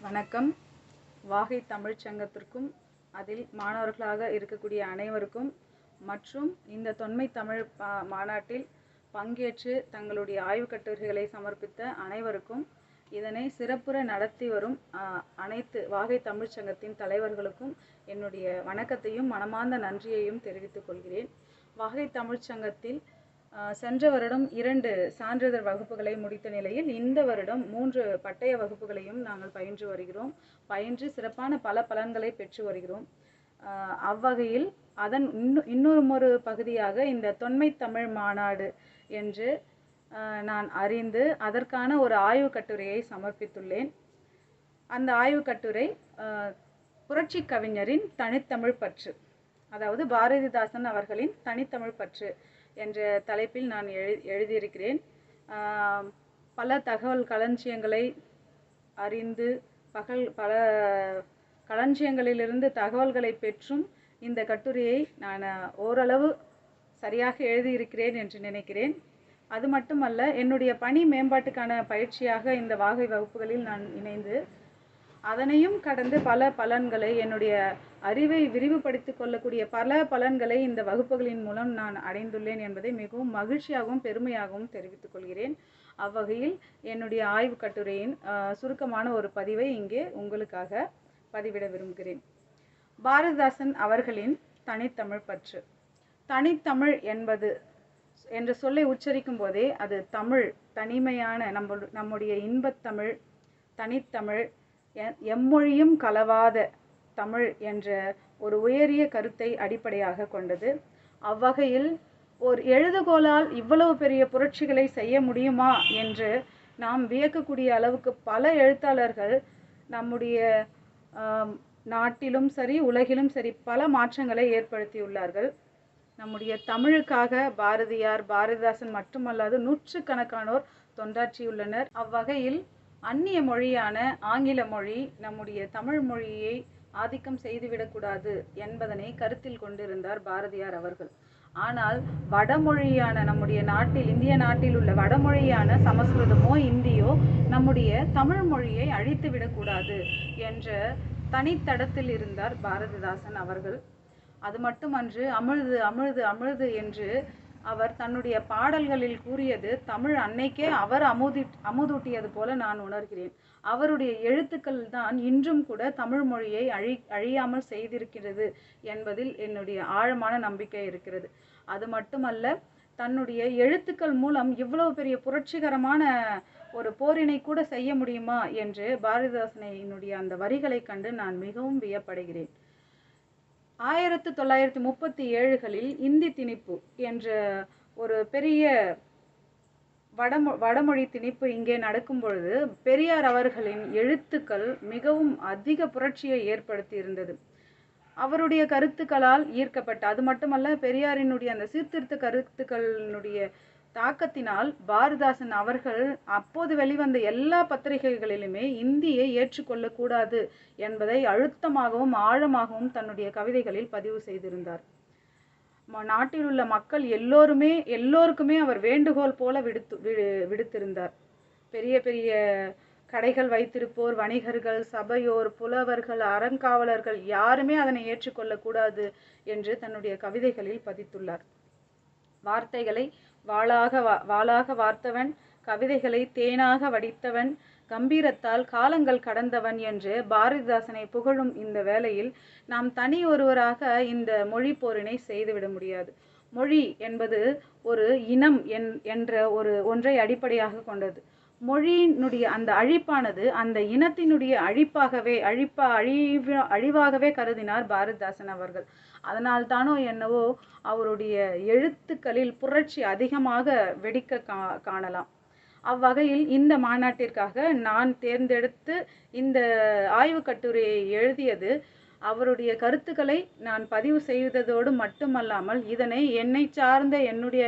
வணக்கம். வாகை தமிழ்ச் சங்கத்திற்கும் அதில் மாணவர்களாக இருக்கக்கூடிய அனைவருக்கும் மற்றும் இந்த தொன்மை தமிழ் மாநாட்டில் பங்கேற்று தங்களுடைய ஆய்வுக் கட்டுரைகளை சமர்ப்பித்த அனைவருக்கும் இதனை சிறப்புற நடத்தி வரும் அனைத்து வாகை தமிழ்ச் சங்கத்தின் தலைவர்களுக்கும் என்னுடைய வணக்கத்தையும் மனமார்ந்த நன்றியையும் தெரிவித்துக் கொள்கிறேன். வாகை தமிழ்ச் சங்கத்தில் சென்ற வருடம் இரண்டு சான்றிதழ் வகுப்புகளை முடித்த நிலையில் இந்த வருடம் மூன்று பட்டய வகுப்புகளையும் நாங்கள் பயின்று வருகிறோம். பயின்று சிறப்பான பல பலன்களை பெற்று வருகிறோம். அவ்வகையில் அதன் இன்னும் இன்னொரு ஒரு பகுதியாக இந்த தொன்மை தமிழ் மாநாடு என்று நான் அறிந்து அதற்கான ஒரு ஆய்வுக் கட்டுரையை சமர்ப்பித்துள்ளேன். அந்த ஆய்வு கட்டுரை புரட்சி புரட்சிக் கவிஞரின் தனித்தமிழ் பற்று அதாவது பாரதிதாசன் அவர்களின் தனித்தமிழ் பற்று என்ற தலைப்பில் நான் எழு எழுதியிருக்கிறேன். பல தகவல் களஞ்சியங்களை அறிந்து பகல் பல களஞ்சியங்களிலிருந்து தகவல்களை பெற்றும் இந்த கட்டுரையை நான் ஓரளவு சரியாக எழுதியிருக்கிறேன் என்று நினைக்கிறேன். அது மட்டுமல்ல என்னுடைய பணி மேம்பாட்டுக்கான பயிற்சியாக இந்த வாகை வகுப்புகளில் நான் இணைந்து அதனையும் கடந்து பல பலன்களை என்னுடைய அறிவை விரிவுபடுத்திக் கொள்ளக்கூடிய பல பலன்களை இந்த வகுப்புகளின் மூலம் நான் அடைந்துள்ளேன் என்பதை மிகவும் மகிழ்ச்சியாகவும் பெருமையாகவும் தெரிவித்துக் கொள்கிறேன். அவ்வகையில் என்னுடைய ஆய்வு கட்டுரையின் சுருக்கமான ஒரு பதிவை இங்கே உங்களுக்காக பதிவிட விரும்புகிறேன். பாரதிதாசன் அவர்களின் தனித்தமிழ் பற்று. தனித்தமிழ் என்பது என்ற சொல்லை உச்சரிக்கும் போதே அது தமிழ் தனிமையான நம்ம நம்முடைய இன்பத்தமிழ் தனித்தமிழ் எம்மொழியும் கலவாத தமிழ் என்ற ஒரு உயரிய கருத்தை அடிப்படையாக கொண்டது. அவ்வகையில் ஒரு எழுதுகோலால் இவ்வளவு பெரிய புரட்சிகளை செய்ய முடியுமா என்று நாம் வியக்கக்கூடிய அளவுக்கு பல எழுத்தாளர்கள் நம்முடைய நாட்டிலும் சரி உலகிலும் சரி பல மாற்றங்களை ஏற்படுத்தியுள்ளார்கள். நம்முடைய தமிழுக்காக பாரதியார் பாரதிதாசன் மட்டுமல்லாது நூற்றுக்கணக்கானோர் தொண்டாற்றியுள்ளனர். அவ்வகையில் அந்நிய மொழியான ஆங்கில மொழி நம்முடைய தமிழ் மொழியை ஆதிக்கம் செய்துவிடக்கூடாது என்பதனை கருத்தில் கொண்டிருந்தார் பாரதியார் அவர்கள். ஆனால் வடமொழியான நம்முடைய நாட்டில் இந்திய நாட்டில் உள்ள வடமொழியான சமஸ்கிருதமோ இந்தியோ நம்முடைய தமிழ் மொழியை அழித்து விடக்கூடாது என்ற தனித்தடத்தில் இருந்தார் பாரதிதாசன் அவர்கள். அது மட்டுமன்று அமிழ்து அமிழ்து அமிழ்து என்று அவர் தன்னுடைய பாடல்களில் கூறியது தமிழ் அன்னைக்கே அவர் அமுதி அமுதூட்டியது போல நான் உணர்கிறேன். அவருடைய எழுத்துக்கள் தான் இன்றும் கூட தமிழ் மொழியை அழி அழியாமல் செய்திருக்கிறது என்பதில் என்னுடைய ஆழமான நம்பிக்கை இருக்கிறது. அது மட்டுமல்ல தன்னுடைய எழுத்துக்கள் மூலம் இவ்வளவு பெரிய புரட்சிகரமான ஒரு போரினை கூட செய்ய முடியுமா? என்று பாரதிதாசனையினுடைய அந்த வரிகளைக் கண்டு நான் மிகவும் வியப்படுகிறேன். ஆயிரத்து தொள்ளாயிரத்தி முப்பத்தி ஏழுகளில் இந்தி திணிப்பு என்ற ஒரு பெரிய வடமொ வடமொழி திணிப்பு இங்கே நடக்கும் பொழுது பெரியார் அவர்களின் எழுத்துக்கள் மிகவும் அதிக புரட்சியை ஏற்படுத்தி இருந்தது அவருடைய கருத்துக்களால் ஈர்க்கப்பட்ட அது மட்டுமல்ல பெரியாரினுடைய அந்த சீர்திருத்த கருத்துக்களினுடைய தாக்கத்தினால் பாரதிதாசன் அவர்கள் அப்போது வெளிவந்த எல்லா பத்திரிகைகளிலுமே இந்தியை ஏற்றுக்கொள்ளக்கூடாது என்பதை அழுத்தமாகவும் ஆழமாகவும் தன்னுடைய கவிதைகளில் பதிவு செய்திருந்தார். நாட்டில் உள்ள மக்கள் எல்லோருமே எல்லோருக்குமே அவர் வேண்டுகோள் போல விடுத்து விடு- விடுத்திருந்தார். பெரிய பெரிய கடைகள் வைத்திருப்போர் வணிகர்கள் சபையோர் புலவர்கள் அறங்காவலர்கள் யாருமே அதனை ஏற்றுக்கொள்ளக்கூடாது என்று தன்னுடைய கவிதைகளில் பதித்துள்ளார். வார்த்தைகளை வாளாக வா- வாளாக வார்த்தவன் கவிதைகளை தேனாக வடித்தவன் கம்பீரத்தால் காலங்கள் கடந்தவன் என்று பாரதிதாசனை புகழும் இந்த வேளையில் நாம் தனி ஒருவராக இந்த மொழி போரினை செய்துவிட முடியாது. மொழி என்பது ஒரு இனம் என் என்ற ஒரு ஒன்றை அடிப்படையாக கொண்டது. மொழியினுடைய அந்த அழிப்பானது அந்த இனத்தினுடைய அழிப்பாகவே அழிப்பா அழிவு அழிவாகவே கருதினார் பாரதிதாசன் அவர்கள். அதனால் தானோ என்னவோ அவருடைய எழுத்துக்களில் புரட்சி அதிகமாக வெடிக்க கா காணலாம். அவ்வகையில் இந்த மாநாட்டிற்காக நான் தேர்ந்தெடுத்து இந்த ஆய்வு கட்டுரையை எழுதியது அவருடைய கருத்துக்களை நான் பதிவு செய்ததோடு மட்டுமல்லாமல் இதனை என்னை சார்ந்த என்னுடைய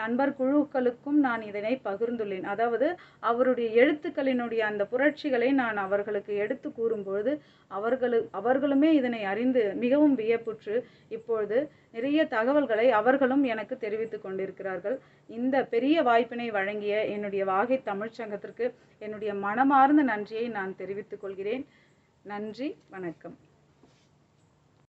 நண்பர் குழுக்களுக்கும் நான் இதனை பகிர்ந்துள்ளேன். அதாவது அவருடைய எழுத்துக்களினுடைய அந்த புரட்சிகளை நான் அவர்களுக்கு எடுத்து கூறும்பொழுது அவர்களு அவர்களுமே இதனை அறிந்து மிகவும் வியப்புற்று இப்பொழுது நிறைய தகவல்களை அவர்களும் எனக்கு தெரிவித்து கொண்டிருக்கிறார்கள். இந்த பெரிய வாய்ப்பினை வழங்கிய என்னுடைய வாகை தமிழ்ச்சங்கத்திற்கு என்னுடைய மனமார்ந்த நன்றியை நான் தெரிவித்துக் கொள்கிறேன். நன்றி வணக்கம்.